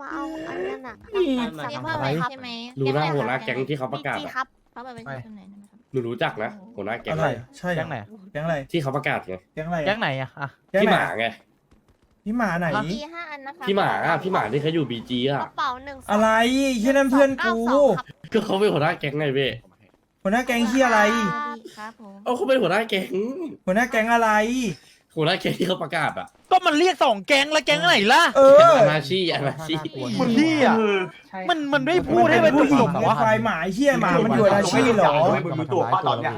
มาเอาอันนั้นอะอืมสับเรียกเพิ่ว่ามอะไรไหมครับใช่ไหมรู้นะเยกหัวว่าหน้าอะไรแก๊งที่เขาประกาศจีอะครับเขาแบบเป็นคนไหนนะครับ หนูรู้จักนะหัวหน้าแก๊งอะไรใช่เหรแก๊องไหนอะแก๊งอะไรที่เขาประกาศไงแก๊งอะไรแก๊งไหนอะอะ แก๊งพี่ไหหนมาไงพี่หมาไหน มีห้าอันนะคะพี่หมาอะพี่หมาที่เขาอยู่บีจีกอะระเป๋าหนึ่งสงอะไรแค่นั้นเพื่อนกูสองครับก็เขาเป็นหัวหน้าแก๊งไงเว้ยหัวหน้าแก๊งที่อะไร ครับผม เอ้าเขาเป็นหัวหน้าแก๊งหัวหน้าแก๊งอะไร หัวหน้าแก๊งที่เขาประกาศอะก็มันเรียกสองแก๊งแล้วแก๊งไหนล่ะ เอออานาชีอานาชีคนที่อะมันมันไม่พูดให้มันผู้หญิจงบๆไอ้วะควายหมาไอ้เหี้ยหมามันอยู่ในอาชีพเหรอมึงมีตัวป้าตอนเนี้ย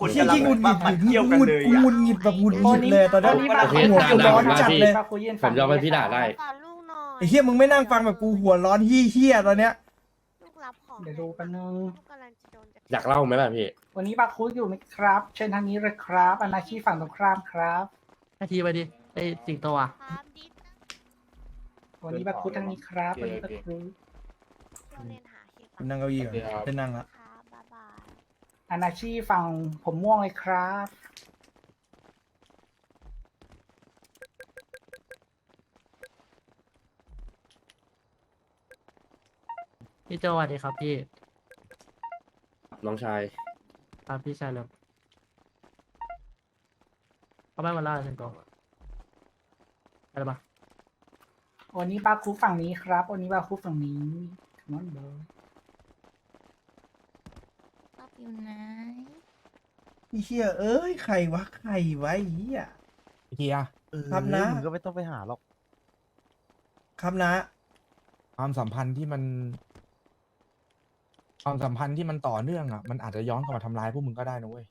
คนที่กำลังที่หงุดหงิดมาเที่ยวหกันงุดเลยกูอะหงุดหงิดแบบหงุดหงิดเลยตอนนี้โอเคหัวด่ากูด่าร้อนผมได้จัดพี่เลยผมยอมให้พี่ด่าได้ขอลูกหน่อยไอ้เหี้ยมึงไม่นั่งฟังแบบกูหัวร้อนเหี้ยๆตอนเนี้ยลูกรับของเดี๋ยวดูกันนึงลูกกำลังจะโดนกระอยากเล่าไหมล่ะพี่ วันนี้บาคุอยู่ไหมครับ เชิญทางนี้เลยครับอนาชีฝั่งตรงข้ามครับ นาทีไปดิไอ้สิงโตอะครับดิสวันนี้บาคุทางนี้ครับวันนี้บาคุเราเรียนหาเหตุกูนั่งเก้าอี้ก่อนได้นั่งละครับบ๊ายบายอนาชีฝั่งผมม่วงเลยครับพี่โจสวัสดีครับพี่น้องชาย ครับพี่ชายเลย เขาไม่มาล่าสิงโตอะไรปะวันนี้บาคุฝั่งนี้ครับ วันนี้บาคุฝั่งนี้นอนเบอร์ชอบอยู่ไหนไอ้เหี้ยเอ้ยใครวะใครวะไอ้เหี้ยเฮียครับนะมึงก็ไม่ต้องไปหาหรอกครับนะ ความสัมพันธ์ที่มัน ความสัมพันธ์ที่มันต่อเนื่องอะ มันอาจจะย้อนกลับมาทำร้ายพวกมึงก็ได้นะเว้ย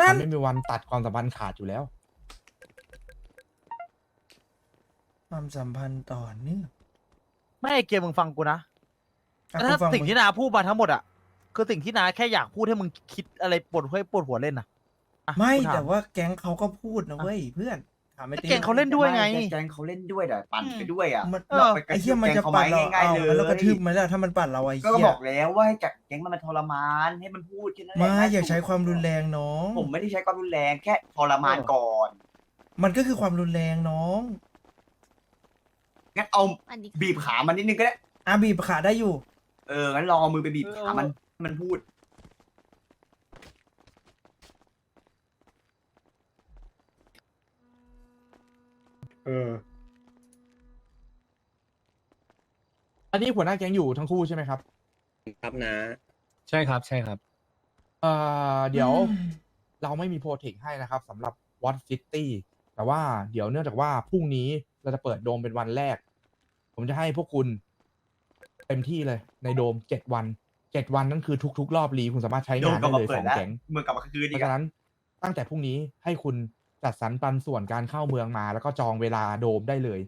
นั่มัน นไม่มีวันตัดความสัมพันธ์ขาดอยู่แล้ว ความสัมพันธ์ต่อเนื่องไม่เกมมึงฟังกูนะอะถ้ากูฟัสิ่งมึที่นาพูดมาทั้งหมดอะ คือสิ่งที่นาแค่อยากพูดให้มึงคิดอะไรปวดหัวให้ปวดหัวเล่นนะอะไม่กูถาแต่ว่าแก๊งเขาก็พูดนะเว้ยเพื่อน ถามไม่ก็ตี แก๊งเขาเล่นด้วยไง แกงเขาเล่นด้วยแต่ปั่นไปด้วยอะมันเออไปกระทืบไอ้เหี้ยมันจะแก๊งเขาปั่นเราไว้ง่ายๆเอาเลยแล้วกระทืบมันแล้วถ้ามันปั่นเราไอ้ก็เหี้ยบอกแล้วว่าให้จัดแก๊งมันมาทรมานให้มันพูดแค่นั้นแหละมาอย่าใช้ความรุนแรงน้อง ผมไม่ได้ใช้ความรุนแรงแค่ทรมานก่อนมันก็คือความรุนแรงน้องงั้นเอาอันนี้ บีบขามันนิดนึงก็ได้อาบีบขาได้อยู่ เอองั้นลองเอามือไปบีบขามันให้มันพูด เออ อันนี้หัวหน้าแก๊งอยู่ทั้งคู่ใช่ไหมครับ ครับนะ ใช่ครับ ใช่ครับ เอ่อเดี๋ยวอืมเราไม่มีโปรเทคให้นะครับสำหรับวอตซิตี้แต่ว่าเดี๋ยวเนื่องจากว่าพรุ่งนี้เราจะเปิดโดมเป็นวันแรก ผมจะให้พวกคุณเต็มที่เลยในโดมเจ็ดวันเจ็ดวันนั่นคือทุก ๆ รอบรีคุณสามารถใช้โดงานนกลัได้บมาเลยเปิสดองแล้วแก๊ง เมื่อกลับมาคืนเพอีกราะฉะอะนั้นตั้งแต่พรุ่งนี้ให้คุณ จัดสรรปันส่วนการเข้าเมืองมา แล้วก็จองเวลาโดมได้เลย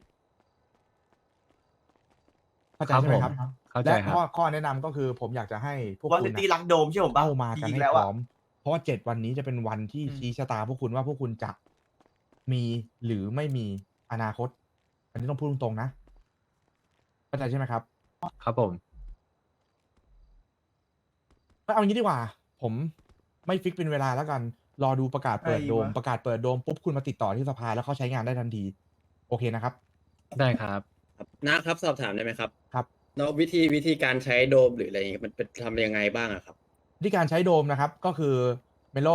เข้าใจครับใช่ไหมผมครับ เข้าใจและครับ ข้อข้อแนะนำก็คือผมอยากจะให้พวกวอคุลณตี้นะรักโดมใช่ผมป่ะเข้ามากันอีให้แล้วพอะ ร้อม เพราะว่าเจ็ดวันนี้จะเป็นวันที่อืม ชี้ชะตาพวกคุณว่าพวกคุณจะมีหรือไม่มีอนาคต อันนี้ต้องพูดตรงๆนะเข้าใจใช่ไหมครับ ครับผม ก็เอางี้ดีกว่า ผมไม่ฟิกเป็นเวลาแล้วกัน รอดูประกาศเปิดไอ้โดมวะ ประกาศเปิดโดมปุ๊บคุณมาติดต่อที่สภาแล้วเขาใช้งานได้ทันที โอเคนะครับ ได้ครับนะครับสอบถามได้ไหมครับครับ แล้ววิธีวิธีการใช้โดมหรืออะไรอย่างเงี้ยมันเป็นทำยังไงบ้างอะครับ ที่การใช้โดมนะครับก็คือเมโล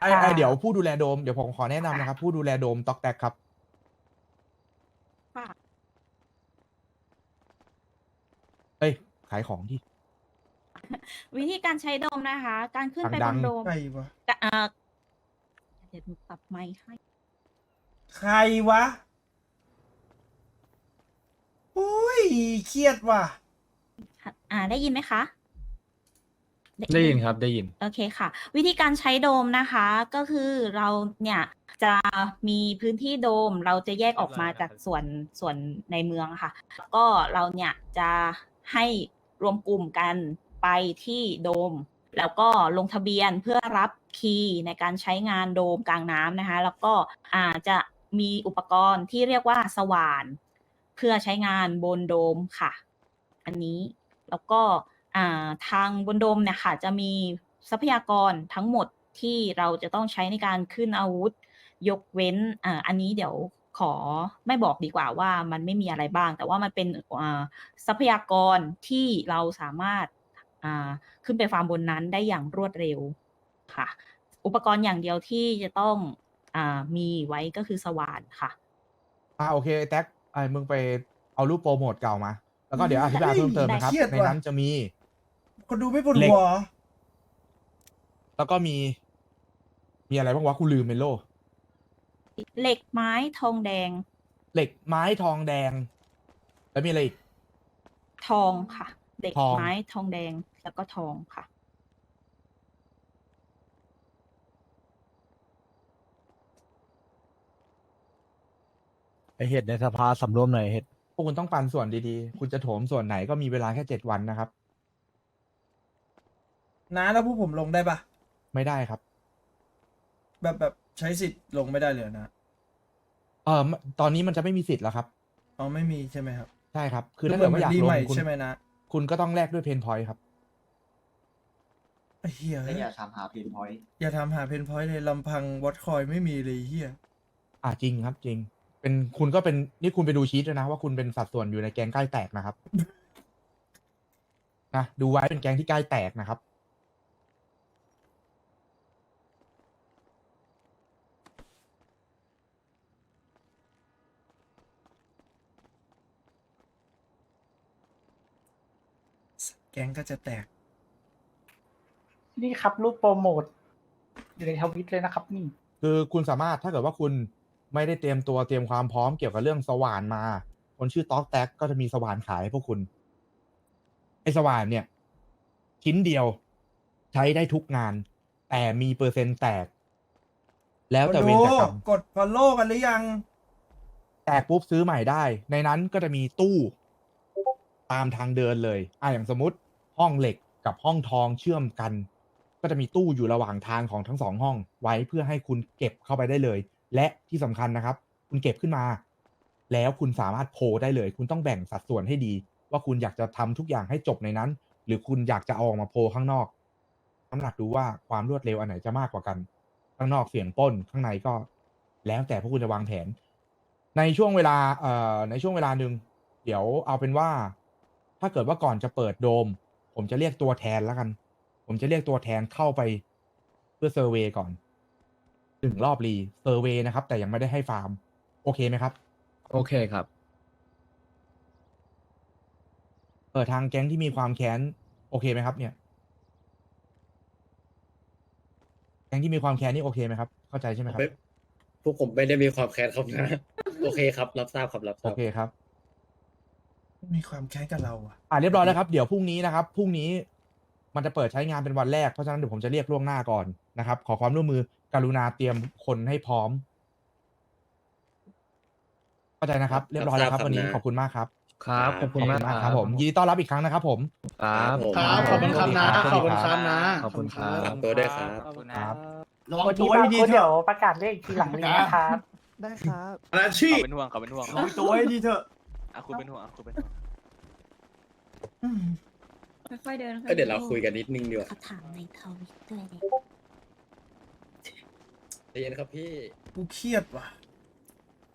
ไอไอเดี๋ยวผู้ดูแลโดมเดี๋ยวผมขอแนะนำนะครับ ผู้ดูแลโดมต็อกแตกครับ ค่ะ เอ้ยขายของที่ วิธีการใช้โดมนะคะ การขึ้นไปดับงนๆโดมใครวะกะเอ่อเดี๋ยวหนูปรับไมค์ให้ ใครวะอุ้ยเครียดว่ะ ค่ะอ่าได้ยินไหมคะได้ยินครับได้ยิน โอเคค่ะ วิธีการใช้โดมนะคะก็คือเราเนี่ยจะมีพื้นที่โดมเราจะแยกออกมาจากส่วนส่วนในเมืองค่ะ ก็เราเนี่ยจะให้รวมกลุ่มกัน ไปที่โดม แล้วก็ลงทะเบียนเพื่อรับคีย์ในการใช้งานโดมกลางน้ำนะคะ แล้วก็อาจจะมีอุปกรณ์ที่เรียกว่าสว่าน เพื่อใช้งานบนโดมค่ะ อันนี้แล้วก็ทางบนโดมเนี่ยค่ะจะมีทรัพยากรทั้งหมดที่เราจะต้องใช้ในการขึ้นอาวุธ ยกเว้นออันนี้เดี๋ยวขอไม่บอกดีกว่าว่ามันไม่มีอะไรบ้าง แต่ว่ามันเป็นทรัพยากรที่เราสามารถ ขึ้นไปฟาร์มบนนั้นได้อย่างรวดเร็วค่ะ อุปกรณ์อย่างเดียวที่จะต้องอ่ามีไว้ก็คือสว่านค่ะอ่าโอเคแท็กไอ้มึงไปเอารูปโปรโมทเก่ามา แล้วก็เดี๋ยวอธิบายเพิ่มเติมนะครับเครียดในว่ะนั้นจะมี คนดูไม่ปวดเหล็กหัว แล้วก็มี มีอะไรบ้างวะกูลืมเมโล เหล็กไม้ทองแดง เหล็กไม้ทองแดง แล้วมีอะไรอีก ทองค่ะ เหล็กทองไม้ทองแดง แล้วก็ทองค่ะ ไอเห็ดในสภาสำรวมหน่อยเห็ดพวกคุณต้องปันส่วนดีๆ คุณจะโถมส่วนไหนก็มีเวลาแค่เจ็ดวันนะครับนะแล้วพวกผมลงได้ปะไม่ได้ครับ แบบแบบใช้สิทธิ์ลงไม่ได้เลยนะเออตอนนี้มันจะไม่มีสิทธิ์แล้วครับ อ๋อไม่มีใช่ไหมครับใช่ครับ คือถ้าเกิดว่าอยากรีลงใหม่คุณใช่ไหมนะ คุณก็ต้องแลกด้วยเพนพอยต์ครับ ไอ้เฮียแล้วอย่าทำหาเพนพอยต์อย่าทำหาเพนพอยต์เลยลำพังวัดคอยไม่มีเลยเฮียอ่าจริงครับจริง เป็นคุณก็เป็นนี่คุณไปดูชีตด้วยนะ ว่าคุณเป็นสัดส่วนอยู่ในแก๊งใกล้แตกนะครับ นะดูไว้เป็นแก๊งที่ใกล้แตกนะครับ แก๊งก็จะแตก นี่ครับรูปโปรโมทอยู่ในทวิตเลยนะครับ นี่ คือคุณสามารถถ้าเกิดว่าคุณไม่ได้เตรียมตัวเตรียมความพร้อมเกี่ยวกับเรื่องสว่านมา คนชื่อต๊อกแท็กก็จะมีสว่านขายให้พวกคุณ ไอ้สว่านเนี่ย ชิ้นเดียว ใช้ได้ทุกงาน แต่มีเปอร์เซ็นต์แตก แล้วแต่เวรแต่กรรม กดฟอลโล่กันหรือยัง แตกปุ๊บซื้อใหม่ได้ ในนั้นก็จะมีตู้ตามทางเดินเลย อะอย่างสมมติห้องเหล็กกับห้องทองเชื่อมกัน ก็จะมีตู้อยู่ระหว่างทางของทั้งสองห้อง ไว้เพื่อให้คุณเก็บเข้าไปได้เลย และที่สำคัญนะครับ คุณเก็บขึ้นมา แล้วคุณสามารถโพลได้เลย คุณต้องแบ่งสัดส่วนให้ดี ว่าคุณอยากจะทำทุกอย่างให้จบในนั้น หรือคุณอยากจะเอาออกมาโพลข้างนอกน้ำหนักดูว่าความรวดเร็วอันไหนจะมากกว่ากัน ข้างนอกเสียงปล้นข้างในก็ แล้วแต่พวกคุณจะวางแผน ในช่วงเวลาเอ่อในช่วงเวลาหนึ่งเดี๋ยวเอาเป็นว่า ถ้าเกิดว่าก่อนจะเปิดโดม ผมจะเรียกตัวแทนแล้วกัน ผมจะเรียกตัวแทนเข้าไปเพื่อเซอร์เวย์ก่อนหนึ่งรอบรีเซอร์เวย์นะครับ แต่ยังไม่ได้ให้ฟาร์ม โอเคไหมครับ โอเคครับ เปิดทางแก๊งที่มีความแค้น โอเคไหมครับ เนี่ย แก๊งที่มีความแค้นนี่โอเคไหมครับ เข้าใจใช่ไหมครับ ไม่พวกผมไม่ได้มีความแค้นครับนะ โอเคครับ รับทราบครับรับทโอราบ เคครับ มีความแค้นกับเราอะ อ่าเรียบร้อยแล้วครับ เดี๋ยวพรุ่งนี้นะครับ พรุ่งนี้ มันจะเปิดใช้งานเป็นวันแรก เพราะฉะนั้นเดี๋ยวผมจะเรียกล่วงหน้าก่อนนะครับ ขอความร่วมมือ กรุณาเตรียมคนให้พร้อมเข้าใจนะครับ เรียบร้อยแล้วครับ วันนี้ขอบคุณมากครับครับ ขอบคุณมากครับผมยินดีต้อนรับอีกครั้งนะครับ ผม ครับครับขอบคุณครับนะขอบคุณครับนะขอบคุณครับฝากตัวด้วยครับครับระวังวันตันี้วบาให้ร์ดีโค้ดเถเดี๋ยวอะประกาศเลขอีกทีหลังเลยนะครับได้ครับอาชีพเป็นห่วงเขาเป็นห่วงระวังตัวให้ดีเถอะอะคุณเป็นห่วงอะคุณเป็นห่วง ค่อยๆเดินก็เดี๋ยวเราคุยกันนิดนึงดีกว่าเขาถามในทวิตด้วยเนี่ยใจเย็นครับพี่ กูเครียดว่ะ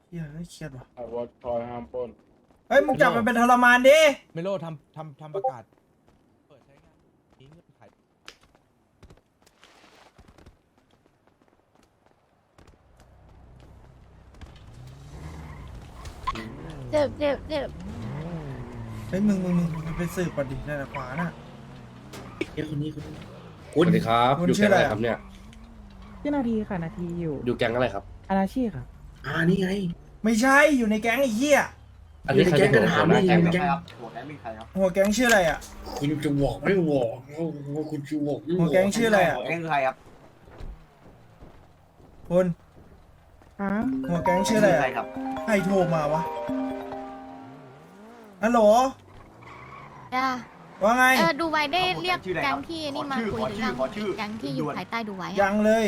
เฮียเฮ้ยเครียดว่ะวัดคอยห้ามปล้นเฮ้ยมึงจับมันเป็นทรมานดิเมโลทำทำทำประกาศ เปิดใช้งานมีเงื่อนไขเจ็บเจ็บเจ็บเฮ้ยมึงมึงมึงมึงไปสืบก่อนดินั่นน่ะขวาน่ะเอ้คนนี้คนนี้สวัสดีครับ คุณอยู่ชื่แก๊องอะไร อะไรครับเนี่ยชื่อนาทีค่ะนาทีอยู่อยู่แก๊งอะไรครับ อาณาชีครับอ่านี่ไง ไม่ใช่อยู่ในแก๊งไอ้เหี้ยอันนี้ใครเป็นหัวหน้าแก๊งมีเหรอใครครับหัวแก๊งมีใครครับหัวแก๊งชื่ออะไรอะ คุณจะบอกไม่บอกว่าคุณจะบอกไม่บหัวอกแก๊งชื่ออะไรอะหัวแก๊งคือใครครับคุณครับหัวแก๊งชื่ออะไรใครอะครับ ใครโทรมาวะฮัลโหล จ้าว่าไง เออดูไว้ได้ขอเรียกชื่ออะไรแก๊คงรับที่นี่ขอมาชื่อคุยขอหรือชื่อยังขอชื่อ แก๊งที่อยู่ด่วนภายใต้ดูไว้อะยังเลย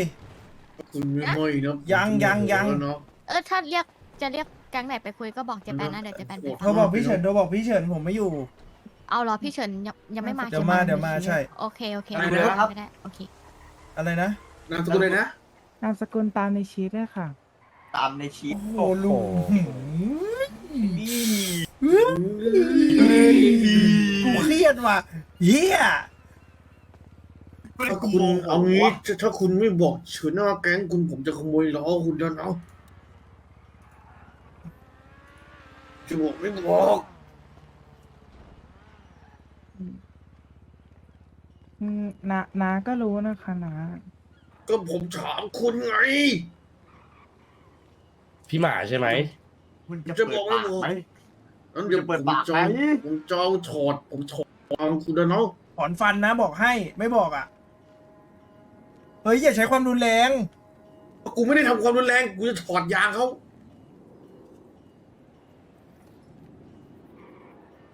คุณไม่ห้อยนะยังยังยังแล้วเนาะ เออถ้าเรียกจะเรียกแก๊งไหนไปคุยก็บอกเจแปนนะเดี๋ยวเจแปนไปโทรบอกพี่เฉินโทรบอกพี่เฉินผมไม่อยู่ เอาเหรอพี่เฉินยังยังไม่มาเดี๋ยวใช่ไหมาเดี๋ยวมาใช่ โอเคโอเคอะไรนะครับ ไม่ได้โอเค อะไรนะ นามสกุลเลยนะ นามสกุลตามในชีตด้วยค่ะ ตามในชีตโอ้โหลุงนี่ กูเครียดว่ะเฮียถ้าคุณเอางี้ถ้าถ้าคุณไม่บอกเฉินหน้าแก๊งคุณผมจะขโมยล้อคุณแล้วนะจะบอกไม่บอกนานาก็รู้นะคะนาก็ผมถามคุณไง พี่หมาใช่ไหมคุณจะจะบเปิอดกไม่ปากบอกไหม นั้นเดี๋ยวจะเปิดผมปากจไหมองผมจองถอดผมถอดฟังคุณแล้วเนาะถอนฟันนะบอกให้ไม่บอกอะ เฮ้ยอย่าใช้ความรุนแรง กูไม่ได้ทำความรุนแรง กูจะถอดยางเขา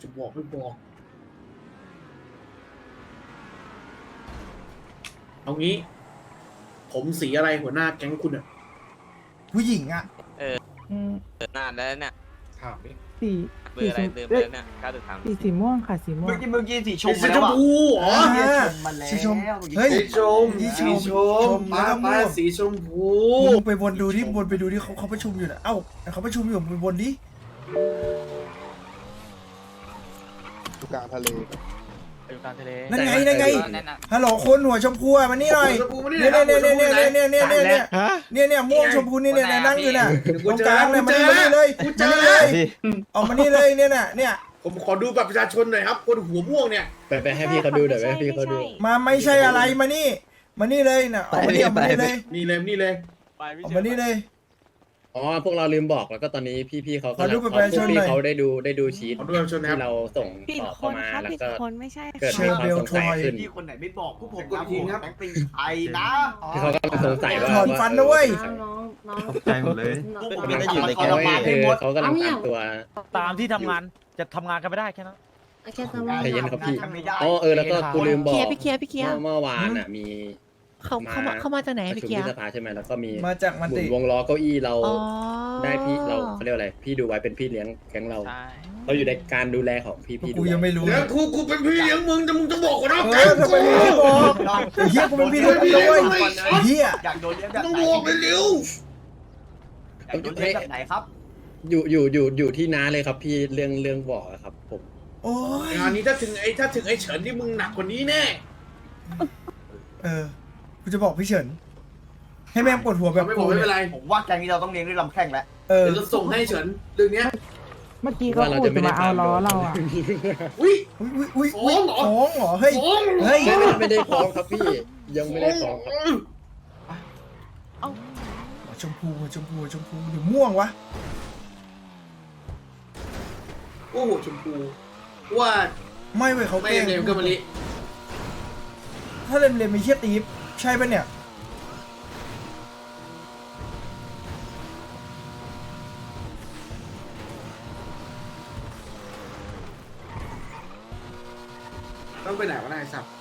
จะบอกไม่บอก เอางี้ ผมสีอะไรหัวหน้าแก๊งคุณอะผู้หญิงอะนานแล้วเนี่ย ถามดิ สีเบอร์อะไรเดิมแล้วเนี่ยก้าถึงถามสีสีม่วงค่ะสีม่วเมื่องกี้เมื่อกี้สีชมสีชมพูเหรออ่าเหี้ยชมมาแล้วสีชมเมื่อกี้เฮ้ย สีชมสีชมสีชชมมป้าแล้วก็ม่ป้าวงสีชมพูมึงไปวนดูที่วนไปดูที่เขาเขาประชุมอยู่นะเอ้าเขาประชุมอยู่มึงไปวนดิอยู่กลางทะเล อยู่กลางทะเลนั่นไงนั่นไงฮัลโหลคนหัวชมพูอะมานี่หน่อยชมพูมานี่เนี่ยครับเนี่ยเนี่ยหัวชมพูเนี่ยไหนเนี่ยเนี่ยเนี่ยเนี่ยเนี่ยเนี่ยม่วงชมพูเนี่ยเนี่ยนั่งอยู่น่ะตรงกลางเนี่ยมานี่มานี่เลยกูเจมาอนี่เลยออกมานี่เลยเนี่ยน่ะเนี่ยผมขอดูบัตรประชาชนหน่อยครับ คนหัวม่วงเนี่ยไปไปให้พี่เขาดูเดี๋ยวไปให้พี่เขาดู มาไม่ใช่อะไรมานี่ มานี่เลยน่ะออกมานี่ออกมานี่เลยนี่เลยนี่เลยออกมานี่เลย อ๋อพวกเราลืมบอกแล้วก็ตอนนี้พี่ๆเขาขอดูบัตรประชาชนหน่อยพี่เขาได้ดูได้ดูชีตขอดูบัตรประชาชนนะครับ ที่เราส่งต่อเข้ามาแล้วก็เกิดเชมีอร์ควาเบมลสงสัยทรอย ขึ้นที่คนไหนไม่บอกพวกผมกดทีครับแบงค์เป็นใครนะที่เขากำลังสงสัยว่าถอนฟันนะเว้ยใจหมดเลย พวกผมว่าจะอยู่ในเขาทรมานให้หมดเขากำลังตามตัว ตามที่ทำงานจะทำงานกันไม่ได้แค่นั้นใจเย็นครับพี่ทำไม่ได้อ๋อเออแล้วก็กูลืมบอกพี่เคลียร์พี่เคลียร์เมื่อเมื่อวานอะมี เขาเขามาเขามาจากไหนประพี่ชุมเกียที่ร์ สภาใช่ไหมแล้วก็มีมาจากมันหมุตินวงล้อเก้าอี้เราอ๋อ ได้พี่เราเขาเรียกว่าอะไร พี่ดูไว้เป็นพี่เลี้ยงแก๊งเรา ใช่ เราอยู่ในการดูแลของพี่พี่กูยังไม่รู้เดี๋ยวกูกูเป็นพี่เลี้ยงมึงแต่มึงจะบอกกูนะเออทำไมมึงไม่บอกไอ้เหี้ยกูเป็นพี่เลี้ยงมึงด้วยไอ้เหี้ยอยากโดนเลี้ยงแบบต้องไหนบอกเลยเร็วอยากโดนเลี้ยงแบบไหนครับ อยู่อยู่อยู่อยู่ที่น้าเลยครับพี่เรื่องเรื่องบอกอะครับผมโอ้ยงานนี้ถ้าถึงไอ้ถ้าถึงไอ้เฉินที่มึงหนักกว่านี้แน่ เออ กูจะบอกพี่เฉิน ให้แม่งปวดหัวแบบไม่บอกูกไม่เนี่เป็นยไรผมว่าแกงนี้เราต้องเลี้ยงด้วยลำแข้งแล้วเออเดี๋ยวจะส่งให้เฉินเรื่องเนี้ยเมื่อกี้ก็พูดจะมาเอาล้อเราอะอุ้ย อุ้ยอุ้ยอุ้ยฟ้องเหรอฟ้องเหรอเฮ้ย โอ้ยเฮ้ยไม่ได้ไม่ได้ฟ้องครับพี่ ยังไม่ได้ฟ้องครับหัวชมพูหัวชมพูหัวชมพูหรือม่วงวะ โอ้โหชมพูว่าไม่เว้ยเขาไม่เก่งเนมก็มาลิถ้าเล่นเล่นมีเชียตีฟ ใช่ปะเนี่ย ต้องไปไหนวะนายสับ